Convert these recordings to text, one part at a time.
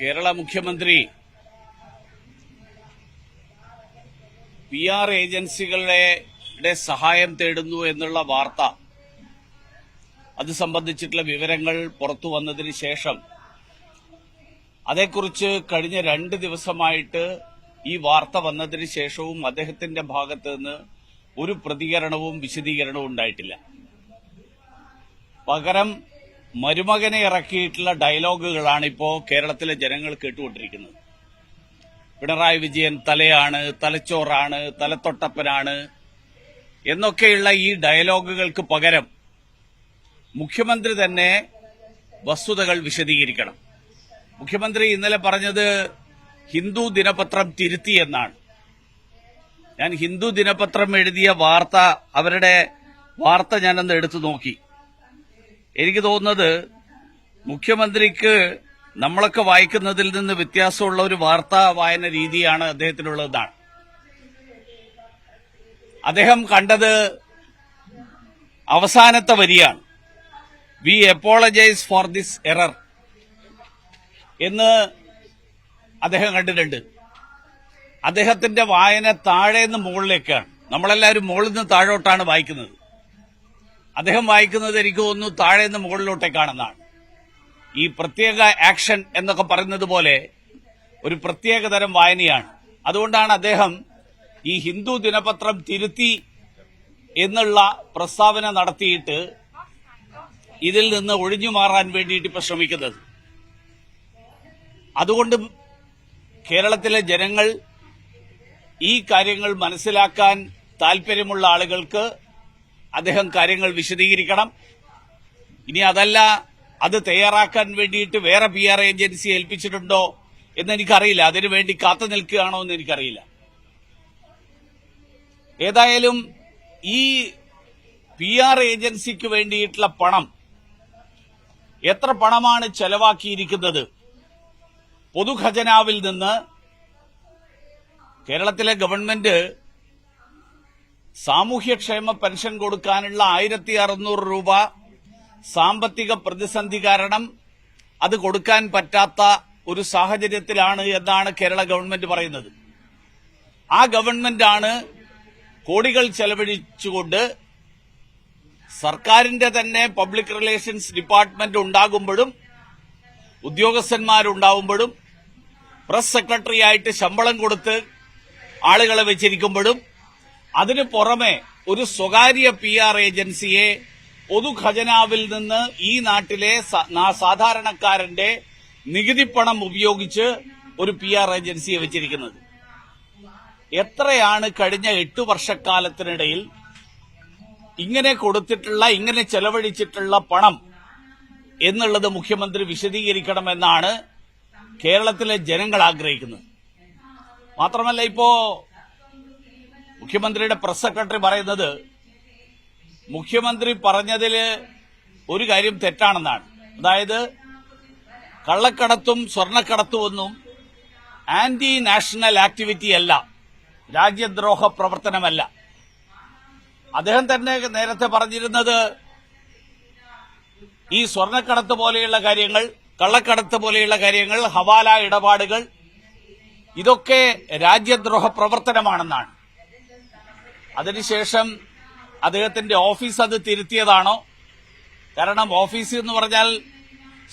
കേരള മുഖ്യമന്ത്രി P R ഏജൻസികളുടെ സഹായം തേടുന്നു എന്നുള്ള വാർത്ത. അത് സംബന്ധിച്ചിട്ടുള്ള വിവരങ്ങൾ പുറത്തു വന്നതിന് ശേഷം അതേക്കുറിച്ച് കഴിഞ്ഞ രണ്ട് ദിവസമായിട്ട് ഈ വാർത്ത വന്നതിന് ശേഷവും അദ്ദേഹത്തിന്റെ ഭാഗത്ത് നിന്ന് ഒരു പ്രതികരണവും വിശദീകരണവും ഉണ്ടായിട്ടില്ല. പകരം മരുമകനെ ഇറക്കിയിട്ടുള്ള ഡയലോഗുകളാണ് ഇപ്പോ കേരളത്തിലെ ജനങ്ങൾ കേട്ടുകൊണ്ടിരിക്കുന്നത്. പിണറായി വിജയൻ തലയാണ് തലച്ചോറാണ് തലത്തൊട്ടപ്പനാണ് എന്നൊക്കെയുള്ള ഈ ഡയലോഗുകൾക്ക് പകരം മുഖ്യമന്ത്രി തന്നെ വസ്തുതകൾ വിശദീകരിക്കണം. മുഖ്യമന്ത്രി ഇന്നലെ പറഞ്ഞത് ഹിന്ദു ദിനപത്രം തിരുത്തി എന്നാണ്. ഞാൻ ഹിന്ദു ദിനപത്രം എഴുതിയ വാർത്ത അവരുടെ വാർത്ത ഞാനൊന്ന് എടുത്തു നോക്കി. എനിക്ക് തോന്നുന്നത് മുഖ്യമന്ത്രിക്ക് നമ്മളൊക്കെ വായിക്കുന്നതിൽ നിന്ന് വ്യത്യാസമുള്ള ഒരു വാർത്താ വായന രീതിയാണ് അദ്ദേഹത്തിനുള്ളതാണ്. അദ്ദേഹം കണ്ടത് അവസാനത്തെ വരിയാണ്. We apologise for this error എന്ന് അദ്ദേഹം കണ്ടിട്ടുണ്ട്. അദ്ദേഹത്തിന്റെ വായന താഴെ നിന്ന് മുകളിലേക്കാണ്. നമ്മളെല്ലാവരും മുകളിൽ നിന്ന് താഴോട്ടാണ് വായിക്കുന്നത്. അദ്ദേഹം വായിക്കുന്നത് എനിക്ക് തോന്നുന്നു താഴെ നിന്ന് മുകളിലോട്ടേക്കാണെന്നാണ് ഈ പ്രത്യേക ആക്ഷൻ എന്നൊക്കെ പറയുന്നത് പോലെ ഒരു പ്രത്യേക തരം വായനയാണ്. അതുകൊണ്ടാണ് അദ്ദേഹം ഈ ഹിന്ദു ദിനപത്രം തിരുത്തി എന്നുള്ള പ്രസ്താവന നടത്തിയിട്ട് ഇതിൽ നിന്ന് ഒഴിഞ്ഞു മാറാൻ വേണ്ടിയിട്ട് ഇപ്പൊ ശ്രമിക്കുന്നത്. അതുകൊണ്ട് കേരളത്തിലെ ജനങ്ങൾ ഈ കാര്യങ്ങൾ മനസ്സിലാക്കാൻ താല്പര്യമുള്ള ആളുകൾക്ക് അദ്ദേഹം കാര്യങ്ങൾ വിശദീകരിക്കണം. ഇനി അതല്ല അത് തയ്യാറാക്കാൻ വേണ്ടിയിട്ട് വേറെ പി ആർ ഏജൻസി ഏൽപ്പിച്ചിട്ടുണ്ടോ എന്ന് എനിക്കറിയില്ല അതിനു വേണ്ടി കാത്തു നിൽക്കുകയാണോ എന്ന് എനിക്കറിയില്ല ഏതായാലും ഈ പി ആർ ഏജൻസിക്ക് വേണ്ടിയിട്ടുള്ള പണം എത്ര പണമാണ് ചെലവാക്കിയിരിക്കുന്നത്? പൊതുഖജനാവിൽ നിന്ന് കേരളത്തിലെ ഗവൺമെന്റ് സാമൂഹ്യക്ഷേമ പെൻഷൻ കൊടുക്കാനുള്ള ആയിരത്തി അറുന്നൂറ് രൂപ സാമ്പത്തിക പ്രതിസന്ധി കാരണം അത് കൊടുക്കാൻ പറ്റാത്ത ഒരു സാഹചര്യത്തിലാണ് എന്നാണ് കേരള ഗവൺമെന്റ് പറയുന്നത്. ആ ഗവൺമെന്റാണ് കോടികൾ ചെലവഴിച്ചുകൊണ്ട് സർക്കാരിന്റെ തന്നെ പബ്ലിക് റിലേഷൻസ് ഡിപ്പാർട്ട്മെന്റ് ഉണ്ടാകുമ്പോഴും ഉദ്യോഗസ്ഥന്മാരുണ്ടാവുമ്പോഴും പ്രസ് സെക്രട്ടറി ആയിട്ട് ശമ്പളം കൊടുത്ത് ആളുകളെ വെച്ചിരിക്കുമ്പോഴും അതിനു പുറമെ ഒരു സ്വകാര്യ പി ആർ ഏജൻസിയെ പൊതുഖജനാവിൽ നിന്ന് ഈ നാട്ടിലെ സാധാരണക്കാരന്റെ നികുതി സാധാരണക്കാരന്റെ നികുതിപ്പണം ഉപയോഗിച്ച് ഒരു പി ആർ ഏജൻസിയെ വെച്ചിരിക്കുന്നത്. എത്രയാണ് കഴിഞ്ഞ എട്ടു വർഷക്കാലത്തിനിടയിൽ ഇങ്ങനെ കൊടുത്തിട്ടുള്ള ഇങ്ങനെ ചെലവഴിച്ചിട്ടുള്ള പണം എന്നുള്ളത് മുഖ്യമന്ത്രി വിശദീകരിക്കണമെന്നാണ് കേരളത്തിലെ ജനങ്ങൾ ആഗ്രഹിക്കുന്നത്. മാത്രമല്ല ഇപ്പോ മുഖ്യമന്ത്രിയുടെ പ്രസ് സെക്രട്ടറി പറയുന്നത് മുഖ്യമന്ത്രി പറഞ്ഞതിൽ ഒരു കാര്യം തെറ്റാണെന്നാണ്. അതായത് കള്ളക്കടത്തും സ്വർണക്കടത്തുമൊന്നും ആന്റി നാഷണൽ ആക്ടിവിറ്റി അല്ല. രാജ്യദ്രോഹ പ്രവർത്തനമല്ല. അദ്ദേഹം തന്നെ നേരത്തെ പറഞ്ഞിരുന്നത് ഈ സ്വർണക്കടത്ത് പോലെയുള്ള കാര്യങ്ങൾ കള്ളക്കടത്ത് പോലെയുള്ള കാര്യങ്ങൾ ഹവാല ഇടപാടുകൾ ഇതൊക്കെ രാജ്യദ്രോഹ പ്രവർത്തനമാണെന്നാണ്. അതിനുശേഷം അദ്ദേഹത്തിന്റെ ഓഫീസ് അത് തിരുത്തിയതാണോ? കാരണം ഓഫീസ് എന്ന് പറഞ്ഞാൽ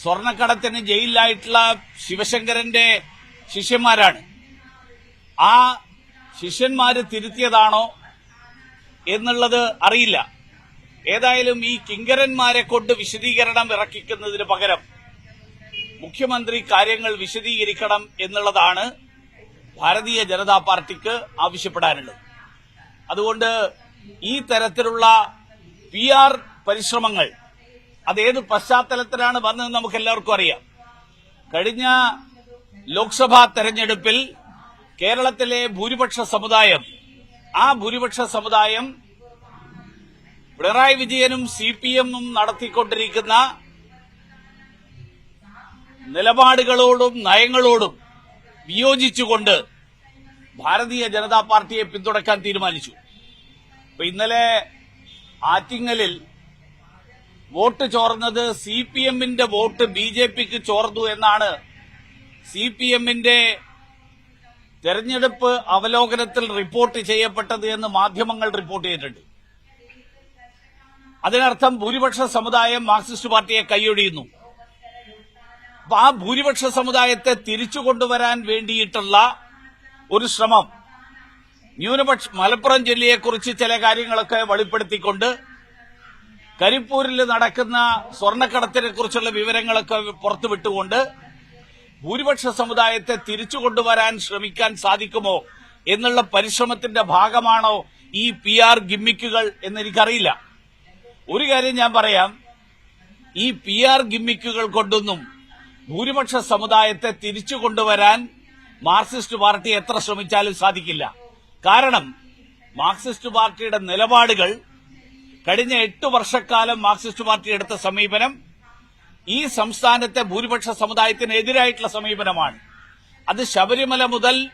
സ്വർണക്കടത്തിന് ജയിലിലായിട്ടുള്ള ശിവശങ്കരന്റെ ശിഷ്യന്മാരാണ്. ആ ശിഷ്യന്മാര് തിരുത്തിയതാണോ എന്നുള്ളത് അറിയില്ല. ഏതായാലും ഈ കിങ്കരന്മാരെ കൊണ്ട് വിശദീകരണം ഇറക്കിക്കുന്നതിന് പകരം മുഖ്യമന്ത്രി കാര്യങ്ങൾ വിശദീകരിക്കണം എന്നുള്ളതാണ് ഭാരതീയ ജനതാ പാർട്ടിക്ക് ആവശ്യപ്പെടാനുള്ളത്. അതുകൊണ്ട് ഈ തരത്തിലുള്ള പി ആർ പരിശ്രമങ്ങൾ അതേത് പശ്ചാത്തലത്തിലാണ് വന്നതെന്ന് നമുക്ക് എല്ലാവർക്കും അറിയാം. കഴിഞ്ഞ ലോക്സഭാ തെരഞ്ഞെടുപ്പിൽ കേരളത്തിലെ ഭൂരിപക്ഷ സമുദായം ആ ഭൂരിപക്ഷ സമുദായം പിണറായി വിജയനും സി പി എമ്മും നടത്തിക്കൊണ്ടിരിക്കുന്ന നിലപാടുകളോടും നയങ്ങളോടും വിയോജിച്ചുകൊണ്ട് ഭാരതീയ ജനതാ പാർട്ടിയെ പിന്തുണക്കാൻ തീരുമാനിച്ചു. അപ്പൊ ഇന്നലെ ആറ്റിങ്ങലിൽ വോട്ട് ചോർന്നത് സി പി എമ്മിന്റെ വോട്ട് ബി ജെ പിക്ക് ചോർന്നു എന്നാണ് സി പി എമ്മിന്റെ തെരഞ്ഞെടുപ്പ് അവലോകനത്തിൽ റിപ്പോർട്ട് ചെയ്യപ്പെട്ടത് എന്ന് മാധ്യമങ്ങൾ റിപ്പോർട്ട് ചെയ്തിട്ടുണ്ട്. അതിനർത്ഥം ഭൂരിപക്ഷ സമുദായം മാർക്സിസ്റ്റ് പാർട്ടിയെ കൈയൊഴിയുന്നു. അപ്പൊ ആ ഭൂരിപക്ഷ സമുദായത്തെ തിരിച്ചു കൊണ്ടുവരാൻ വേണ്ടിയിട്ടുള്ള ഒരു ശ്രമം. ന്യൂനപക്ഷ മലപ്പുറം ജില്ലയെക്കുറിച്ച് ചില കാര്യങ്ങളൊക്കെ വെളിപ്പെടുത്തിക്കൊണ്ട് കരിപ്പൂരിൽ നടക്കുന്ന സ്വർണക്കടത്തിനെ കുറിച്ചുള്ള വിവരങ്ങളൊക്കെ പുറത്തുവിട്ടുകൊണ്ട് ഭൂരിപക്ഷ സമുദായത്തെ തിരിച്ചു കൊണ്ടുവരാൻ ശ്രമിക്കാൻ സാധിക്കുമോ എന്നുള്ള പരിശ്രമത്തിന്റെ ഭാഗമാണോ ഈ പി ആർ ഗിമ്മിക്കുകൾ എന്നെനിക്കറിയില്ല. ഒരു കാര്യം ഞാൻ പറയാം. ഈ പി ആർ ഗിമ്മിക്കുകൾ കൊണ്ടൊന്നും ഭൂരിപക്ഷ സമുദായത്തെ തിരിച്ചു കൊണ്ടുവരാൻ മാർക്സിസ്റ്റ് പാർട്ടി എത്ര ശ്രമിച്ചാലും സാധിക്കില്ല. കാരണം മാർക്സിസ്റ്റ് പാർട്ടിയുടെ നിലപാടുകൾ കഴിഞ്ഞ എട്ട് വർഷക്കാലം മാർക്സിസ്റ്റ് പാർട്ടി എടുത്ത സമീപനം ഈ സംസ്ഥാനത്തെ ഭൂരിപക്ഷ സമുദായത്തിനെതിരായിട്ടുള്ള സമീപനമാണ്. അത് ശബരിമല മുതൽ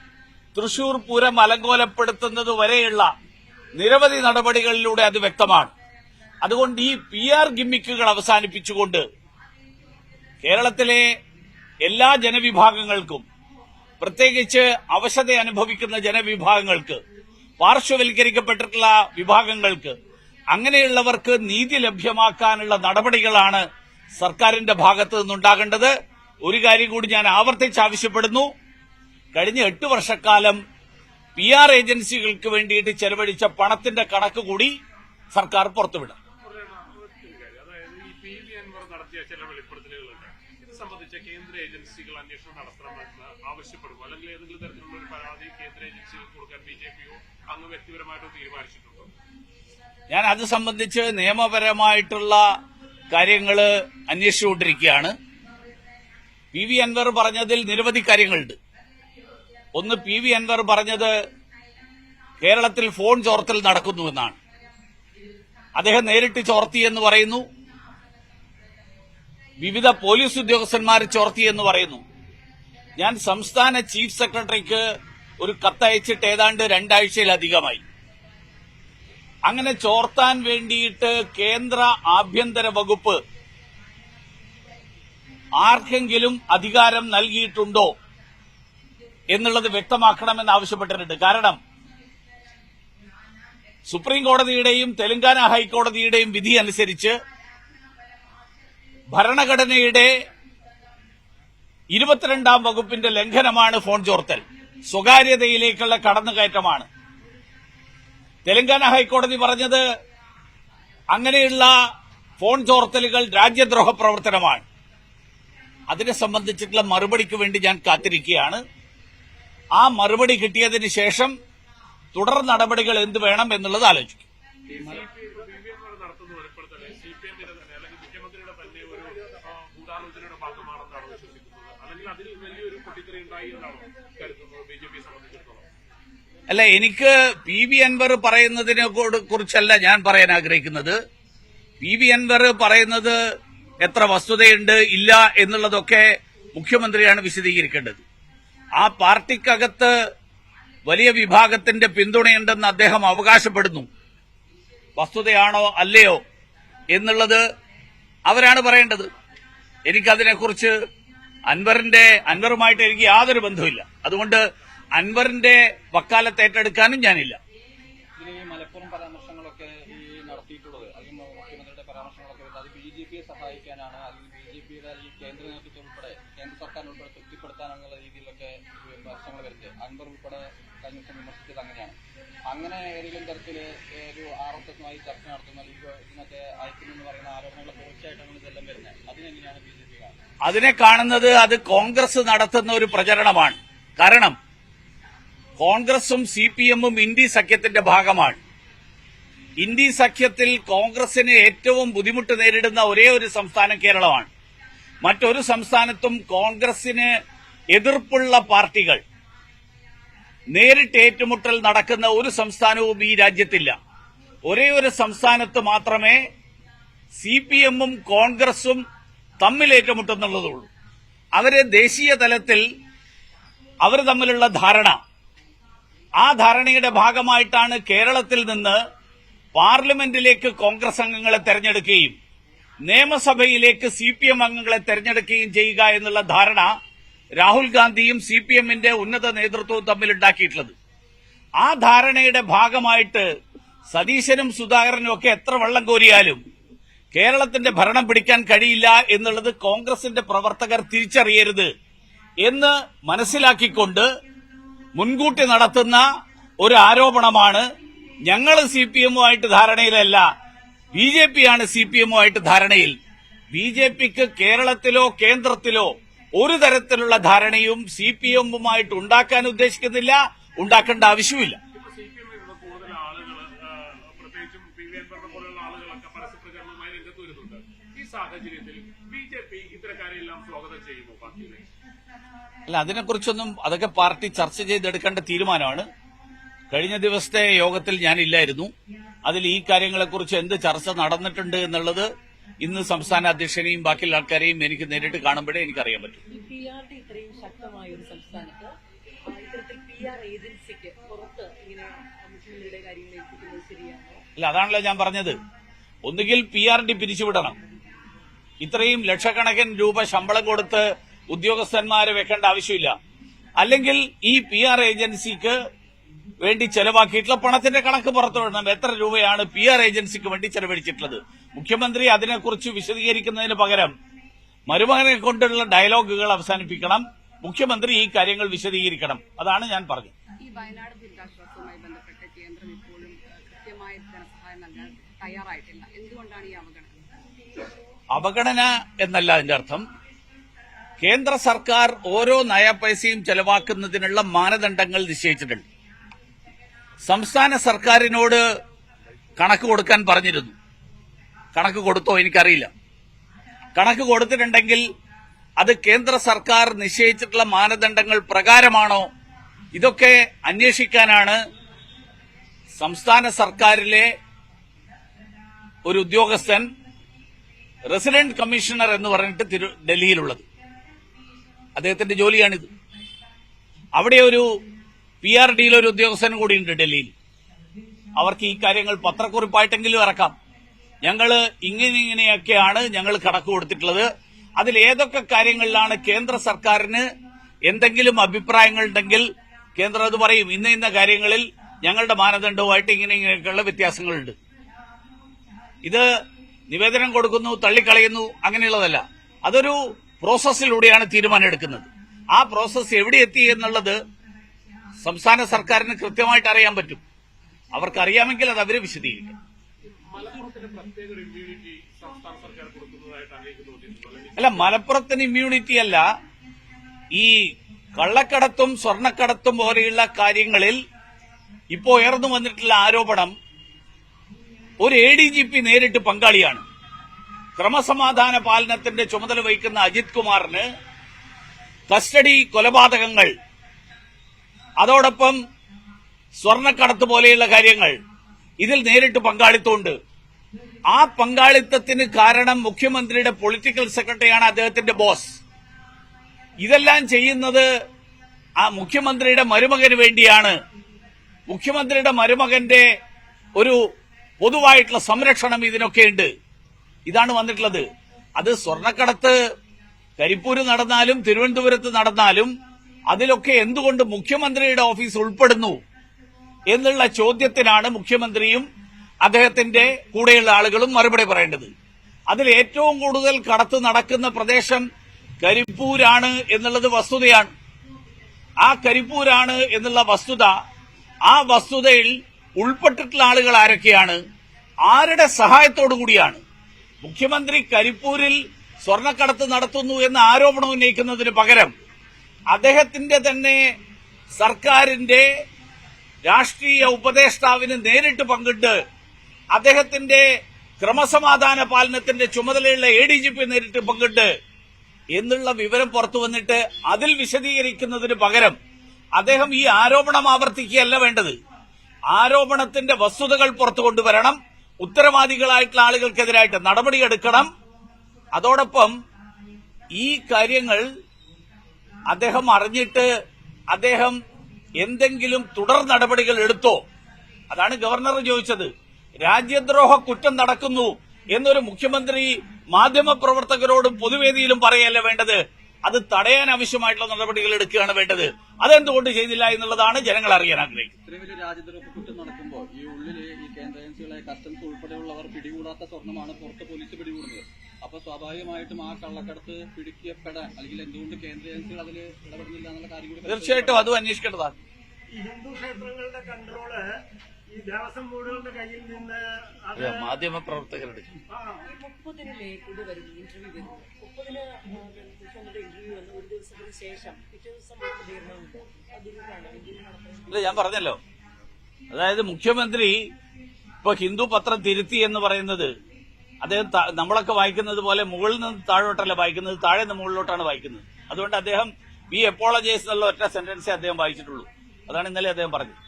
തൃശൂർ പൂരം അലങ്കോലപ്പെടുത്തുന്നത് വരെയുള്ള നിരവധി നടപടികളിലൂടെ അത് വ്യക്തമാണ്. അതുകൊണ്ട് ഈ പി ആർ ഗിമ്മിക്കുകൾ അവസാനിപ്പിച്ചുകൊണ്ട് കേരളത്തിലെ എല്ലാ ജനവിഭാഗങ്ങൾക്കും പ്രത്യേകിച്ച് അവശത അനുഭവിക്കുന്ന ജനവിഭാഗങ്ങൾക്ക് പാർശ്വവൽക്കരിക്കപ്പെട്ടിട്ടുള്ള വിഭാഗങ്ങൾക്ക് അങ്ങനെയുള്ളവർക്ക് നീതി ലഭ്യമാക്കാനുള്ള നടപടികളാണ് സർക്കാരിന്റെ ഭാഗത്തു നിന്നുണ്ടാകേണ്ടത്. ഒരു കാര്യം കൂടി ഞാൻ ആവർത്തിച്ച് ആവശ്യപ്പെടുന്നു. കഴിഞ്ഞ എട്ട് വർഷക്കാലം പി ആർ ഏജൻസികൾക്ക് വേണ്ടിയിട്ട് ചെലവഴിച്ച പണത്തിന്റെ കണക്ക് കൂടി സർക്കാർ പുറത്തുവിടും അതായത് ഈ പി വി അൻവർ നടത്തിയ ചില വെളിപ്പെടുത്തലുകളുണ്ട് ഇത് സംബന്ധിച്ച കേന്ദ്ര ഏജൻസികൾ അന്വേഷണം നടത്തണമെന്ന് ആവശ്യപ്പെടുമോ അല്ലെങ്കിൽ ഏതെങ്കിലും തരത്തിലുള്ള ഒരു പരാതി കേന്ദ്ര ഏജൻസികൾക്ക് കൊടുക്കാൻ ബി ജെ പിയോ അങ്ങ് വ്യക്തിപരമായിട്ടോ തീരുമാനിച്ചിട്ടുണ്ടോ? ഞാൻ അത് സംബന്ധിച്ച് നിയമപരമായിട്ടുള്ള കാര്യങ്ങൾ അന്വേഷിച്ചുകൊണ്ടിരിക്കുകയാണ്. പി വി അൻവർ പറഞ്ഞതിൽ നിരവധി കാര്യങ്ങളുണ്ട്. ഒന്ന് പി വി അൻവർ പറഞ്ഞത് കേരളത്തിൽ ഫോൺ ചോർത്തൽ നടക്കുന്നുവെന്നാണ് അദ്ദേഹം നേരിട്ട് ചോർത്തി എന്ന് പറയുന്നു. വിവിധ പോലീസ് ഉദ്യോഗസ്ഥന്മാർ ചോർത്തി എന്ന് പറയുന്നു. ഞാൻ സംസ്ഥാന ചീഫ് സെക്രട്ടറിക്ക് ഒരു കത്തയച്ചിട്ട് ഏതാണ്ട് രണ്ടാഴ്ചയിലധികമായി. അങ്ങനെ ചോർത്താൻ വേണ്ടിയിട്ട് കേന്ദ്ര ആഭ്യന്തര വകുപ്പ് ആർക്കെങ്കിലും അധികാരം നൽകിയിട്ടുണ്ടോ എന്നുള്ളത് വ്യക്തമാക്കണമെന്ന് ആവശ്യപ്പെട്ടിട്ടുണ്ട്. കാരണം സുപ്രീം കോടതിയുടെയും തെലങ്കാന ഹൈക്കോടതിയുടെയും വിധി അനുസരിച്ച് ഭരണഘടനയുടെ ഇരുപത്തിരണ്ടാം വകുപ്പിന്റെ ലംഘനമാണ് ഫോൺ ചോർത്തൽ. സ്വകാര്യതയിലേക്കുള്ള കടന്നുകയറ്റമാണ്. തെലങ്കാന ഹൈക്കോടതി പറഞ്ഞത് അങ്ങനെയുള്ള ഫോൺ ചോർത്തലുകൾ രാജ്യദ്രോഹ പ്രവർത്തനമാണ്. അതിനെ സംബന്ധിച്ചിട്ടുള്ള മറുപടിക്ക് വേണ്ടി ഞാൻ കാത്തിരിക്കുകയാണ്. ആ മറുപടി കിട്ടിയതിന് ശേഷം തുടർ നടപടികൾ എന്ത് വേണം എന്നുള്ളത് ആലോചിക്കും ഈ C P P V Anvar നടത്തുന്ന വെളിപ്പെടുത്തൽ സി പി എമ്മിന്റെ തന്നെ അല്ലെങ്കിൽ മുഖ്യമന്ത്രിയുടെ തന്നെ ഒരു ആ, ഗൂഢാലോചനയുടെ ഭാഗമാണെന്നാണ് വിശ്വസിക്കുന്നത് അല്ലെങ്കിൽ അതിൽ വലിയൊരു ബി അല്ല എനിക്ക് പി വി അൻവർ പറയുന്നതിനെ കുറിച്ചല്ല ഞാൻ പറയാൻ ആഗ്രഹിക്കുന്നത്. പി വി അൻവർ പറയുന്നത് എത്ര വസ്തുതയുണ്ട് ഇല്ല എന്നുള്ളതൊക്കെ മുഖ്യമന്ത്രിയാണ് വിശദീകരിക്കേണ്ടത്. ആ പാർട്ടിക്കകത്ത് വലിയ വിഭാഗത്തിന്റെ പിന്തുണയുണ്ടെന്ന് അദ്ദേഹം അവകാശപ്പെടുന്നു. വസ്തുതയാണോ അല്ലയോ എന്നുള്ളത് അവരാണ് പറയേണ്ടത്. എനിക്കതിനെക്കുറിച്ച് അൻവറിന്റെ അൻവറുമായിട്ട് എനിക്ക് യാതൊരു ബന്ധവുമില്ല. അതുകൊണ്ട് അൻവറിന്റെ വക്കാലത്ത് ഏറ്റെടുക്കാനും ഞാനില്ല. അങ്ങനെ ഏതെങ്കിലും തരത്തിൽ ഒരു ആർ എസ് എസുമായി ചർച്ച നടത്തുന്ന ഇതിനൊക്കെ അയക്കുമെന്ന് പറയുന്ന ആരോപണങ്ങൾ തീർച്ചയായിട്ടാണ് ഇതെല്ലാം വരുന്നത്. അതിനെങ്ങനെയാണ് ബി ജെ പി അതിനെ കാണുന്നത് അത് കോൺഗ്രസ് നടത്തുന്ന ഒരു പ്രചരണമാണ്. കാരണം കോൺഗ്രസും സി പി എമ്മും ഇന്ത്യ സഖ്യത്തിന്റെ ഭാഗമാണ്. ഇന്ത്യ സഖ്യത്തിൽ കോൺഗ്രസിന് ഏറ്റവും ബുദ്ധിമുട്ട് നേരിടുന്ന ഒരേ ഒരു സംസ്ഥാനം കേരളമാണ്. മറ്റൊരു സംസ്ഥാനത്തും കോൺഗ്രസിന് എതിർപ്പുള്ള പാർട്ടികൾ നേരിട്ട് ഏറ്റുമുട്ടൽ നടക്കുന്ന ഒരു സംസ്ഥാനവും ഈ രാജ്യത്തില്ല. ഒരേ ഒരു സംസ്ഥാനത്ത് മാത്രമേ സി പി എമ്മും കോൺഗ്രസും തമ്മിൽ ഏറ്റുമുട്ടുന്നുള്ളതുള്ളൂ അവർ ദേശീയ തലത്തിൽ അവർ തമ്മിലുള്ള ധാരണ. ആ ധാരണയുടെ ഭാഗമായിട്ടാണ് കേരളത്തിൽ നിന്ന് പാർലമെന്റിലേക്ക് കോൺഗ്രസ് അംഗങ്ങളെ തെരഞ്ഞെടുക്കുകയും നിയമസഭയിലേക്ക് സി പി എം അംഗങ്ങളെ തെരഞ്ഞെടുക്കുകയും ചെയ്യുക എന്നുള്ള ധാരണ രാഹുൽ ഗാന്ധിയും സി പി എമ്മിന്റെ ഉന്നത നേതൃത്വവും തമ്മിൽ ഉണ്ടാക്കിയിട്ടുള്ളത് ആ ധാരണയുടെ ഭാഗമായിട്ട് സതീശനും സുധാകരനും ഒക്കെ എത്ര വെള്ളം കോരിയാലും കേരളത്തിന്റെ ഭരണം പിടിക്കാൻ കഴിയില്ല എന്നുള്ളത് കോൺഗ്രസിന്റെ പ്രവർത്തകർ തിരിച്ചറിയരുത് എന്ന് മനസ്സിലാക്കിക്കൊണ്ട് മുൻകൂട്ടി നടത്തുന്ന ഒരു ആരോപണമാണ് ഞങ്ങൾ സി പി എമ്മുമായിട്ട് ധാരണയിലല്ല. ബി ജെ പി ആണ് സി പി എമ്മുമായിട്ട് ധാരണയിൽ. ബി ജെ പിക്ക് കേരളത്തിലോ കേന്ദ്രത്തിലോ ഒരു തരത്തിലുള്ള ധാരണയും സി പി എമ്മുമായിട്ട് ഉണ്ടാക്കാൻ ഉദ്ദേശിക്കുന്നില്ല ഉണ്ടാക്കേണ്ട ആവശ്യമില്ല ഇപ്പൊ സി പി എമ്മിലുള്ള കൂടുതൽ ആളുകൾ പ്രത്യേകിച്ചും പി വി അൻവറിനെ പോലുള്ള ആളുകളൊക്കെ പരസ്യ പ്രചരണവുമായി രംഗത്ത് വരുന്നുണ്ട് ഈ സാഹചര്യത്തിൽ ബി ജെ പി ഇത്തരക്കാരെല്ലാം സ്വാഗതം ചെയ്യുമോ പാർട്ടിയിലേക്ക് അല്ല അതിനെക്കുറിച്ചൊന്നും അതൊക്കെ പാർട്ടി ചർച്ച ചെയ്തെടുക്കേണ്ട തീരുമാനമാണ്. കഴിഞ്ഞ ദിവസത്തെ യോഗത്തിൽ ഞാനില്ലായിരുന്നു. അതിൽ ഈ കാര്യങ്ങളെക്കുറിച്ച് എന്ത് ചർച്ച നടന്നിട്ടുണ്ട് എന്നുള്ളത് ഇന്ന് സംസ്ഥാന അധ്യക്ഷനെയും ബാക്കിയുള്ള ആൾക്കാരെയും എനിക്ക് നേരിട്ട് കാണുമ്പോഴേ എനിക്കറിയാൻ പറ്റും. അല്ല അതാണല്ലോ ഞാൻ പറഞ്ഞത്. ഒന്നുകിൽ പി ആർ ഡി പിരിച്ചുവിടണം. ഇത്രയും ലക്ഷക്കണക്കിന് രൂപ ശമ്പളം കൊടുത്ത് ഉദ്യോഗസ്ഥന്മാരെ വെക്കേണ്ട ആവശ്യമില്ല. അല്ലെങ്കിൽ ഈ പി ആർ ഏജൻസിക്ക് വേണ്ടി ചെലവാക്കിയിട്ടുള്ള പണത്തിന്റെ കണക്ക് പുറത്തുവിടണം. എത്ര രൂപയാണ് പി ആർ ഏജൻസിക്ക് വേണ്ടി ചെലവഴിച്ചിട്ടുള്ളത്? മുഖ്യമന്ത്രി അതിനെക്കുറിച്ച് വിശദീകരിക്കുന്നതിന് പകരം മരുമകനെ കൊണ്ടുള്ള ഡയലോഗുകൾ അവസാനിപ്പിക്കണം. മുഖ്യമന്ത്രി ഈ കാര്യങ്ങൾ വിശദീകരിക്കണം. അതാണ് ഞാൻ പറഞ്ഞത്. ഈ വയനാട് ദുരിതാശ്വാസവുമായി ബന്ധപ്പെട്ട് കേന്ദ്രം ഇപ്പോഴും ഏഹ്, കൃത്യമായ ധനസഹായം നൽകാൻ തയ്യാറായിട്ടില്ല. എന്തുകൊണ്ടാണ് ഈ അവഗണന? അവഗണന എന്നല്ല അതിന്റെ അർത്ഥം. കേന്ദ്ര സർക്കാർ ഓരോ നയപൈസയും ചെലവാക്കുന്നതിനുള്ള മാനദണ്ഡങ്ങൾ നിശ്ചയിച്ചിട്ടുണ്ട്. സംസ്ഥാന സർക്കാരിനോട് കണക്ക് കൊടുക്കാൻ പറഞ്ഞിരുന്നു. കണക്ക് കൊടുത്തോ എനിക്കറിയില്ല. കണക്ക് കൊടുത്തിട്ടുണ്ടെങ്കിൽ അത് കേന്ദ്ര സർക്കാർ നിശ്ചയിച്ചിട്ടുള്ള മാനദണ്ഡങ്ങൾ പ്രകാരമാണോ? ഇതൊക്കെ അന്വേഷിക്കാനാണ് സംസ്ഥാന സർക്കാരിലെ ഒരു ഉദ്യോഗസ്ഥൻ റെസിഡന്റ് കമ്മീഷണർ എന്ന് പറഞ്ഞിട്ട് ഡൽഹിയിലുള്ളത്. അദ്ദേഹത്തിന്റെ ജോലിയാണിത്. അവിടെ ഒരു പി ആർ ഡിയിലെ ഒരു ഉദ്യോഗസ്ഥൻ കൂടിയുണ്ട് ഡൽഹിയിൽ. അവർക്ക് ഈ കാര്യങ്ങൾ പത്രക്കുറിപ്പായിട്ടെങ്കിലും ഇറക്കാം. ഞങ്ങൾ ഇങ്ങനെ ഇങ്ങനെയൊക്കെയാണ് ഞങ്ങൾ കടക്കു കൊടുത്തിട്ടുള്ളത്. അതിൽ ഏതൊക്കെ കാര്യങ്ങളിലാണ് കേന്ദ്ര സർക്കാരിന് എന്തെങ്കിലും അഭിപ്രായങ്ങൾ ഉണ്ടെങ്കിൽ കേന്ദ്രം അത് പറയും. ഇന്ന ഇന്ന കാര്യങ്ങളിൽ ഞങ്ങളുടെ മാനദണ്ഡവുമായിട്ട് ഇങ്ങനെ ഇങ്ങനെയൊക്കെയുള്ള വ്യത്യാസങ്ങളുണ്ട്. ഇത് നിവേദനം കൊടുക്കുന്നു തള്ളിക്കളയുന്നു അങ്ങനെയുള്ളതല്ല. അതൊരു പ്രോസസ്സിലൂടെയാണ് തീരുമാനം എടുക്കുന്നത് ആ പ്രോസസ്സ് എവിടെ എത്തി എന്നുള്ളത് സംസ്ഥാന സർക്കാരിന് കൃത്യമായിട്ട് അറിയാൻ പറ്റും. അവർക്കറിയാമെങ്കിൽ അത് അവർ വിശദീകരിക്കും. അല്ല മലപ്പുറത്തിന് ഇമ്മ്യൂണിറ്റി അല്ല. ഈ കള്ളക്കടത്തും സ്വർണക്കടത്തും പോലെയുള്ള കാര്യങ്ങളിൽ ഇപ്പോ ഉയർന്നു വന്നിട്ടുള്ള ആരോപണം ഒരു എ ഡി ജി പി നേരിട്ട് പങ്കാളിയാണ്. ക്രമസമാധാന പാലനത്തിന്റെ ചുമതല വഹിക്കുന്ന അജിത് കുമാറിന് കസ്റ്റഡി കൊലപാതകങ്ങൾ അതോടൊപ്പം സ്വർണക്കടത്ത് പോലെയുള്ള കാര്യങ്ങൾ ഇതിൽ നേരിട്ട് പങ്കാളിത്തമുണ്ട്. ആ പങ്കാളിത്തത്തിന് കാരണം മുഖ്യമന്ത്രിയുടെ പൊളിറ്റിക്കൽ സെക്രട്ടറിയാണ് അദ്ദേഹത്തിന്റെ ബോസ്. ഇതെല്ലാം ചെയ്യുന്നത് ആ മുഖ്യമന്ത്രിയുടെ മരുമകന് വേണ്ടിയാണ്. മുഖ്യമന്ത്രിയുടെ മരുമകന്റെ ഒരു പൊതുവായിട്ടുള്ള സംരക്ഷണം ഇതിനൊക്കെയുണ്ട് ഇതാണ് വന്നിട്ടുള്ളത്. അത് സ്വർണക്കടത്ത് കരിപ്പൂര് നടന്നാലും തിരുവനന്തപുരത്ത് നടന്നാലും അതിലൊക്കെ എന്തുകൊണ്ട് മുഖ്യമന്ത്രിയുടെ ഓഫീസ് ഉൾപ്പെടുന്നു എന്നുള്ള ചോദ്യത്തിനാണ് മുഖ്യമന്ത്രിയും അദ്ദേഹത്തിന്റെ കൂടെയുള്ള ആളുകളും മറുപടി പറയേണ്ടത്. അതിൽ ഏറ്റവും കൂടുതൽ കടത്ത് നടക്കുന്ന പ്രദേശം കരിപ്പൂരാണ് എന്നുള്ളത് വസ്തുതയാണ്. ആ കരിപ്പൂരാണ് എന്നുള്ള വസ്തുത ആ വസ്തുതയിൽ ഉൾപ്പെട്ടിട്ടുള്ള ആളുകൾ ആരൊക്കെയാണ്? ആരുടെ സഹായത്തോടു കൂടിയാണ് മുഖ്യമന്ത്രി കരിപ്പൂരിൽ സ്വർണക്കടത്ത് നടത്തുന്നു എന്ന ആരോപണം ഉന്നയിക്കുന്നതിന് പകരം അദ്ദേഹത്തിന്റെ തന്നെ സർക്കാരിന്റെ രാഷ്ട്രീയ ഉപദേഷ്ടാവിന് നേരിട്ട് പങ്കിട്ട് അദ്ദേഹത്തിന്റെ ക്രമസമാധാന പാലനത്തിന്റെ ചുമതലയുള്ള എ ഡി ജി പി നേരിട്ട് പങ്കിട്ട് എന്നുള്ള വിവരം പുറത്തു വന്നിട്ട് അതിൽ വിശദീകരിക്കുന്നതിന് പകരം അദ്ദേഹം ഈ ആരോപണം ആവർത്തിക്കുകയല്ല വേണ്ടത്. ആരോപണത്തിന്റെ വസ്തുതകൾ പുറത്തു കൊണ്ടുവരണം. ഉത്തരവാദികളായിട്ടുള്ള ആളുകൾക്കെതിരായിട്ട് നടപടിയെടുക്കണം അതോടൊപ്പം ഈ കാര്യങ്ങൾ അദ്ദേഹം അറിഞ്ഞിട്ട് അദ്ദേഹം എന്തെങ്കിലും തുടർ നടപടികൾ എടുത്തോ? അതാണ് ഗവർണർ ചോദിച്ചത്. രാജ്യദ്രോഹ കുറ്റം നടക്കുന്നു എന്നൊരു മുഖ്യമന്ത്രി മാധ്യമപ്രവർത്തകരോടും പൊതുവേദിയിലും പറയല്ല വേണ്ടത്? അത് തടയാൻ ആവശ്യമായിട്ടുള്ള നടപടികൾ എടുക്കുകയാണ് വേണ്ടത്. അതെന്തുകൊണ്ട് ചെയ്തില്ല എന്നുള്ളതാണ് ജനങ്ങൾ അറിയാൻ ആഗ്രഹിക്കുന്നത്. കസ്റ്റംസ് ഉൾപ്പെടെയുള്ളവർ പിടികൂടാത്ത സ്വർണമാണ് പുറത്ത് പോലീസ് പിടികൂടുന്നത്. അപ്പൊ സ്വാഭാവികമായിട്ടും ആ കള്ളക്കടത്ത് പിടിക്കപ്പെടാൻ അല്ലെങ്കിൽ എന്തുകൊണ്ട് കേന്ദ്ര ഏജൻസികൾ അതിൽ ഇടപെടുന്നില്ല എന്നുള്ള കാര്യം കൂടി തീർച്ചയായിട്ടും അതും അന്വേഷിക്കേണ്ടതാണ്. ഈ ഹിന്ദു ക്ഷേത്രങ്ങളുടെ കൺട്രോൾ ഈ ദേവസ്വം ബോർഡുകളുടെ കയ്യിൽ നിന്ന് മാധ്യമ പ്രവർത്തകരുടെ ആ, മുപ്പതിനില്ലേ ഇത് ഇന്റർവ്യൂ മുപ്പതിന് ഇന്റർവ്യൂ വന്ന് ഒരു ദിവസത്തിന് ശേഷം പിറ്റേ ദിവസം ഇല്ല ഞാൻ പറഞ്ഞല്ലോ. അതായത് മുഖ്യമന്ത്രി ഇപ്പൊ ഹിന്ദു പത്രം തിരുത്തി എന്ന് പറയുന്നത് അദ്ദേഹം നമ്മളൊക്കെ വായിക്കുന്നത് പോലെ മുകളിൽ നിന്ന് താഴോട്ടല്ല വായിക്കുന്നത് താഴെ നിന്ന് മുകളിലോട്ടാണ് വായിക്കുന്നത്. അതുകൊണ്ട് അദ്ദേഹം വി എപ്പോളജൈസ് എന്നുള്ള ഒറ്റ സെന്റൻസേ അദ്ദേഹം വായിച്ചിട്ടുള്ളൂ. അതാണ് ഇന്നലെ അദ്ദേഹം പറഞ്ഞത്.